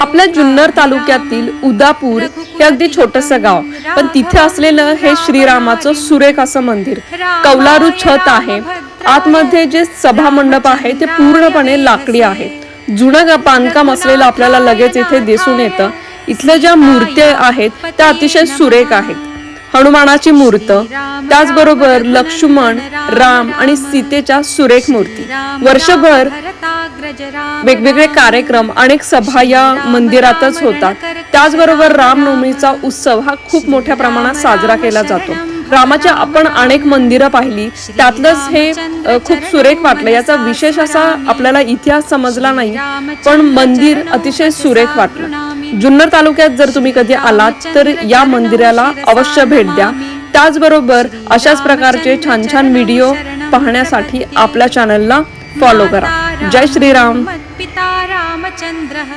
आपल्या जुन्नर तालुक्यातील उदापूर हे अगदी छोटस गाव. पण तिथे असलेलं हे श्रीरामाचं सुरेख असं मंदिर कौलारू छत आहे. आतमध्ये जे सभा मंडप आहे ते पूर्णपणे लाकडी आहे. जुनं बांधकाम असलेलं आपल्याला लगेच इथे दिसून येतं. इथल्या ज्या मूर्त्या आहेत त्या अतिशय सुरेख आहेत. हनुमानाची मूर्त त्याचबरोबर लक्ष्मण राम आणि सीतेच्या सुरेख मूर्ती. वर्षभर वेगवेगळे कार्यक्रम अनेक सभा या मंदिरातच होतात. त्याचबरोबर रामनवमीचा उत्सव हा खूप मोठ्या प्रमाणात साजरा केला जातो. रामाच्या आपण अनेक मंदिरं पाहिली. त्यातलंच हे खूप सुरेख वाटलं. याचा विशेष असा आपल्याला इतिहास समजला नाही पण मंदिर अतिशय सुरेख वाटलं. जुन्नर तालुक्यात जर तुम्ही कधी आलात तर या मंदिराला अवश्य भेट द्या. त्याचबरोबर अशाच प्रकारचे छान छान व्हिडिओ पाहण्यासाठी आपल्या चॅनलला फॉलो करा. जय श्रीराम. पिता रामचंद्रः.